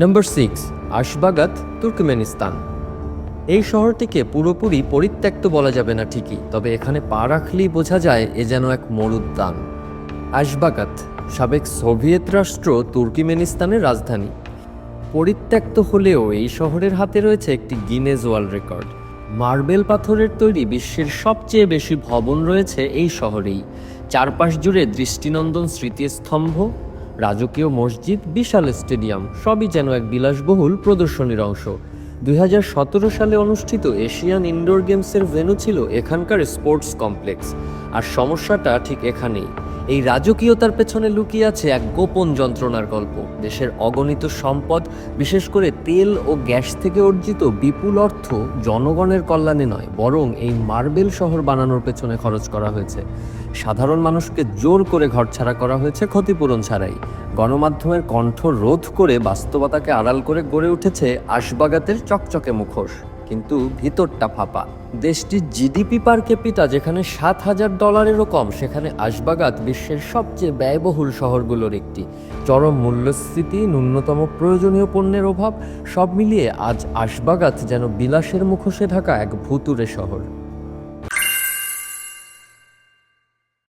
নম্বর six আশবাগাত Turkmenistan এই শহরটিকে পুরোপুরি পরিত্যক্ত বলা যাবে না ঠিকই, তবে এখানে পা রাখলেই বোঝা যায় এ যেন এক মরুদ্যান। আশবাগাত সাবেক সোভিয়েত রাষ্ট্র তুর্কিমেনিস্তানের রাজধানী। পরিত্যক্ত হলেও এই শহরের হাতে রয়েছে একটি গিনেজ ওয়ার্ল্ড রেকর্ড মার্বেল পাথরের তৈরি বিশ্বের সবচেয়ে বেশি ভবন রয়েছে এই শহরেই। চারপাশ জুড়ে দৃষ্টিনন্দন স্মৃতিস্তম্ভ রাজকীয় মসজিদ, বিশাল স্টেডিয়াম, সবই যেন এক বিলাসবহুল প্রদর্শনীর অংশ। দুই হাজার সতেরো সালে অনুষ্ঠিত এশিয়ান ইনডোর গেমসের ভেনু ছিল এখানকার স্পোর্টস কমপ্লেক্স। আর সমস্যাটা ঠিক এখানেই। এই রাজকীয়তার পেছনে লুকিয়ে আছে এক গোপন যন্ত্রণার গল্প। দেশের অগণিত সম্পদ, বিশেষ করে তেল ও গ্যাস থেকে অর্জিত বিপুল অর্থ জনগণের কল্যাণে নয়, বরং এই মার্বেল শহর বানানোর পেছনে খরচ করা হয়েছে। সাধারণ মানুষকে জোর করে ঘরছাড়া করা হয়েছে ক্ষতিপূরণ ছাড়াই। গণমাধ্যমের কণ্ঠ রোধ করে বাস্তবতাকে আড়াল করে গড়ে উঠেছে আশবাগাতের চকচকে মুখোশ। কিন্তু ভিতরটা ফাঁপা। দেশটির জিডিপি পার ক্যাপিটা যেখানে সাত হাজার ডলারেরও কম, সেখানে আসবাগাত বিশ্বের সবচেয়ে ব্যয়বহুল শহরগুলোর একটি। চরম মূল্যস্ফীতি, ন্যূনতম প্রয়োজনীয় পণ্যের অভাব, সব মিলিয়ে আজ আসবাগাত যেন বিলাসের মুখোশে ঢাকা এক ভুতুরে শহর।